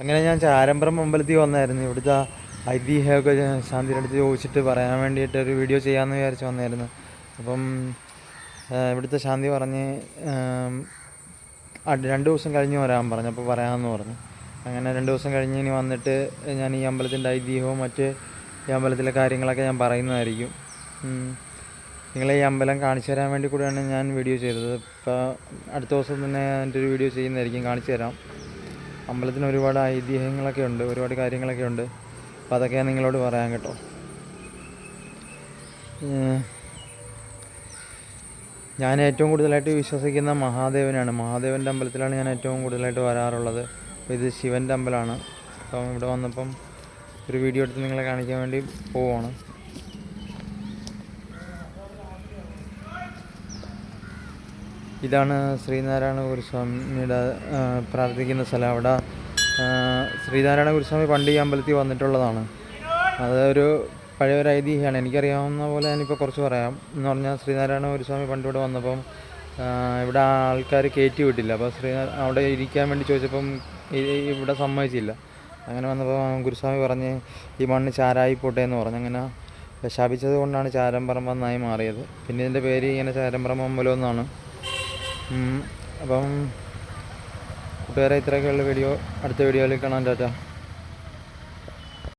അങ്ങനെ ഞാൻ ചാരമ്പ്രം അമ്പലത്തിൽ വന്നായിരുന്നു. ഇവിടുത്തെ ഐതിഹ്യമൊക്കെ ശാന്തിന്റെ അടുത്ത് ചോദിച്ചിട്ട് പറയാൻ വേണ്ടിയിട്ട് ഒരു വീഡിയോ ചെയ്യാമെന്ന് വിചാരിച്ച് വന്നായിരുന്നു. അപ്പം ഇവിടുത്തെ ശാന്തി പറഞ്ഞ് രണ്ട് ദിവസം കഴിഞ്ഞ് വരാൻ പറഞ്ഞു. അപ്പോൾ പറയാമെന്ന് പറഞ്ഞു. അങ്ങനെ രണ്ട് ദിവസം കഴിഞ്ഞ് ഇനി വന്നിട്ട് ഞാൻ ഈ അമ്പലത്തിന്റെ ഐതിഹ്യവും മറ്റ് ഈ അമ്പലത്തിലെ കാര്യങ്ങളൊക്കെ ഞാൻ പറയുന്നതായിരിക്കും. നിങ്ങളെ ഈ അമ്പലം കാണിച്ചു തരാൻ വേണ്ടി കൂടിയാണ് ഞാൻ വീഡിയോ ചെയ്തത്. ഇപ്പോൾ അടുത്ത ദിവസം തന്നെ എന്റെ ഒരു വീഡിയോ ചെയ്യുന്നതായിരിക്കും. കാണിച്ചു തരാം. അമ്പലത്തിന് ഒരുപാട് ഐതിഹ്യങ്ങളൊക്കെ ഉണ്ട് ഒരുപാട് കാര്യങ്ങളൊക്കെ ഉണ്ട്. അപ്പോൾ അതൊക്കെ ഞാൻ നിങ്ങളോട് പറയാം കേട്ടോ. ഞാൻ ഏറ്റവും കൂടുതലായിട്ട് വിശ്വസിക്കുന്ന മഹാദേവനാണ്. മഹാദേവന്റെ അമ്പലത്തിലാണ് ഞാൻ ഏറ്റവും കൂടുതലായിട്ട് വരാറുള്ളത്. അപ്പോൾ ഇത് ശിവന്റെ അമ്പലമാണ്. അപ്പം ഇവിടെ വന്നപ്പം ഒരു വീഡിയോ എടുത്ത് നിങ്ങളെ കാണിക്കാൻ വേണ്ടി പോവുകയാണ് ഇതാണ് ശ്രീനാരായണ ഗുരുസ്വാമിയുടെ പ്രാർത്ഥിക്കുന്ന സ്ഥലം. അവിടെ ശ്രീനാരായണ ഗുരുസ്വാമി പണ്ട് ഈ അമ്പലത്തിൽ വന്നിട്ടുള്ളതാണ്. അതൊരു പഴയ ഒരു ഐതിഹ്യമാണ്. എനിക്കറിയാവുന്ന പോലെ ഞാനിപ്പോൾ കുറച്ച് പറയാം. എന്ന് പറഞ്ഞാൽ ശ്രീനാരായണ ഗുരുസ്വാമി പണ്ട് ഇവിടെ വന്നപ്പം ഇവിടെ ആൾക്കാർ കയറ്റി വിട്ടില്ല. അപ്പോൾ ശ്രീനാരായണ അവിടെ ഇരിക്കാൻ വേണ്ടി ചോദിച്ചപ്പം ഇവിടെ സമ്മതിച്ചില്ല. അങ്ങനെ വന്നപ്പോൾ ഗുരുസ്വാമി പറഞ്ഞ് ഈ മണ്ണ് ചാരായി പോട്ടെ എന്ന് പറഞ്ഞു. അങ്ങനെ ശാപിച്ചത് കൊണ്ടാണ് ചാരംപറമ്പ എന്നായി മാറിയത്. പിന്നെ ഇതിന്റെ പേര് ഇങ്ങനെ ചാരംപറമ്പ അമ്പലം എന്നാണ്. അപ്പം കൂട്ടുകാരെ ഇത്രയൊക്കെയുള്ള വീഡിയോ അടുത്ത വീഡിയോയിൽ കാണാൻ ടാറ്റ.